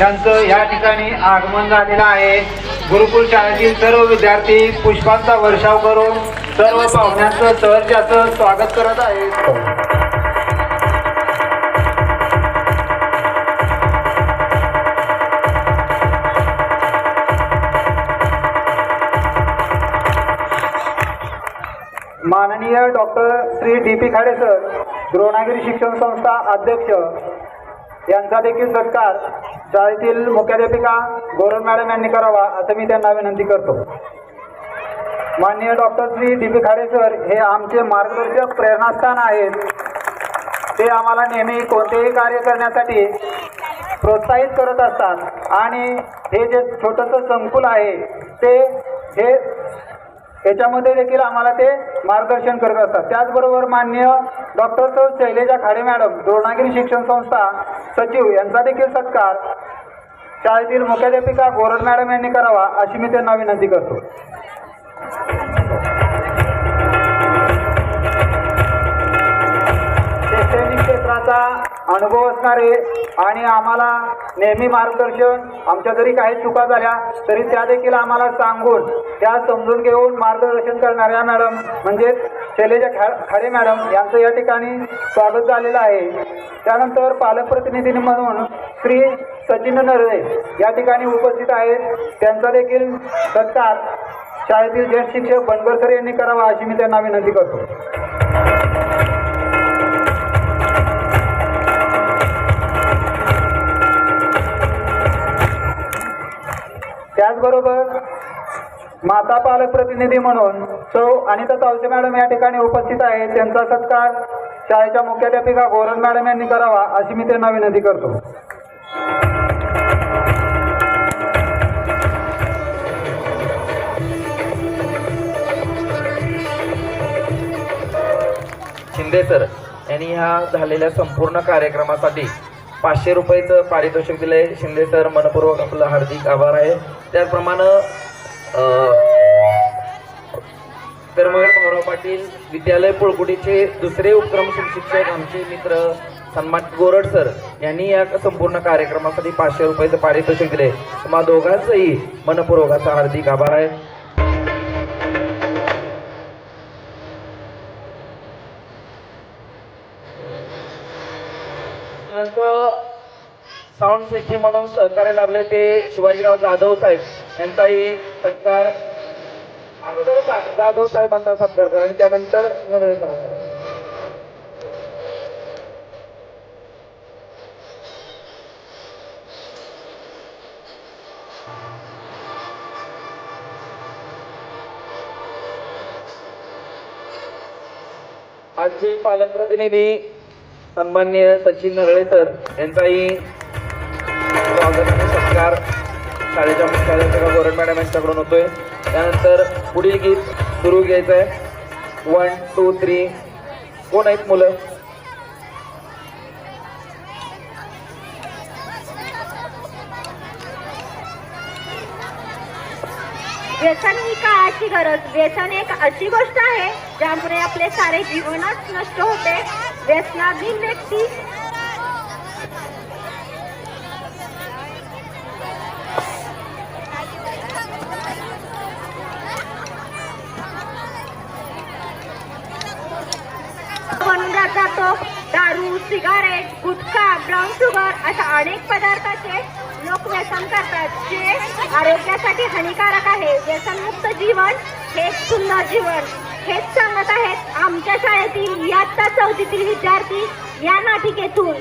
यांचं या ठिकाणी आगमन झालेलं आहे. गुरुकुल शाळेतील सर्व विद्यार्थी पुष्पांचा वर्षाव करून सर्व पाहुण्यांचं सहर्जाचं स्वागत करत आहेत. माननीय doctor Shri D P Khade sir Dronagiri शिक्षण संस्था अध्यक्ष यांचा देखील सत्कार शाळेतील मुख्याध्यापिका गौरव मॅडम यांनी करावा असं मी त्यांना विनंती करतो. माननीय doctor Shri D P Khade sir हे आमचे मार्गदर्शक प्रेरणास्थान आहेत. ते आम्हाला नेहमी कोणतेही कार्य करण्यासाठी प्रोत्साहित करत असतात. आणि हे जे छोटंसं संकुल आहे ते हे याच्यामध्ये देखील आम्हाला ते मार्गदर्शन करत असतात. त्याचबरोबर मान्य डॉक्टर सौ शैलेजा खाडे मॅडम द्रोणागिरी शिक्षण संस्था सचिव यांचा देखील सत्कार. शाळेतील मुख्याध्यापिका गोरड मॅडम यांनी करावा अशी मी त्यांना विनंती करतो. शैक्षणिक क्षेत्राचा अनुभव असणारे आणि आम्हाला नेहमी मार्गदर्शन आमच्या जरी काही चुका झाल्या तरी त्या देखील आम्हाला सांगून त्या समजून घेऊन मार्गदर्शन करणाऱ्या मॅडम म्हणजेच शैलेजा खा खाडे मॅडम यांचं या ठिकाणी स्वागत झालेलं आहे. त्यानंतर पालकप्रतिनिधी म्हणून श्री सचिन नरळे या ठिकाणी उपस्थित आहेत. त्यांचा देखील सत्कार शाळेतील ज्येष्ठ शिक्षक बनगर सर यांनी करावा अशी मी त्यांना विनंती करतो. त्याचबरोबर माता पालक प्रतिनिधी म्हणून सौ अनिता तावसे मॅडम या ठिकाणी उपस्थित आहे त्यांचा सत्कार शाळेच्या मुख्याध्यापिका गोरन मॅडम यांनी करावा अशी मी त्यांना विनंती करतो. शिंदे सर यांनी ह्या झालेल्या संपूर्ण कार्यक्रमासाठी पाचशे रुपयेचं पारितोषिक दिलंय. शिंदे सर मनपूर्वक आपलं हार्दिक आभार आहे. त्याचप्रमाणे कर्मवीर भाऊराव पाटील विद्यालय पुळकुटीचे दुसरे उपक्रम शिक्षक आमचे मित्र सन्मान गोरड सर यांनी या संपूर्ण कार्यक्रमासाठी पाचशे रुपयाचं पारितोषिक दिले. तुम्हा दोघांचंही मनपूर्वकाचा हार्दिक आभार आहे. साऊंड सिस्टीम म्हणून सहकार्य लाभले ते शिवाजीराव जाधव साहेब. यांचाही सत्कार अगोदर जाधव साहेबांचा सत्कार करा आणि त्यानंतर आजचे पालन प्रतिनिधी सन्मान्य सचिन नरळे सर यांचाही स्वागत सत्कार शाळेच्या मुख्याध्यापिका गोरड मॅडम यांच्याकडून होतोय. त्यानंतर पुढील गीत सुरू घ्यायचं आहे वन टू थ्री कोण आहेत मुलं? व्यसन ही काळाची गरज? व्यसन एक अशी गोष्ट आहे ज्यामुळे आपले सारे जीवनच नष्ट होते. व्यसनाधीन व्यक्ती दारू सिगारेट गुटखा ब्राऊन शुगर अशा अनेक पदार्थाचे लोक व्यसन करतात जे आरोग्यासाठी हानिकारक आहे. व्यसनमुक्त जीवन हेच सुंदर जीवन. हेच सांगत आहेत आमच्या शाळेतील इयत्ता चौथीतील विद्यार्थी या नाटिकेतून.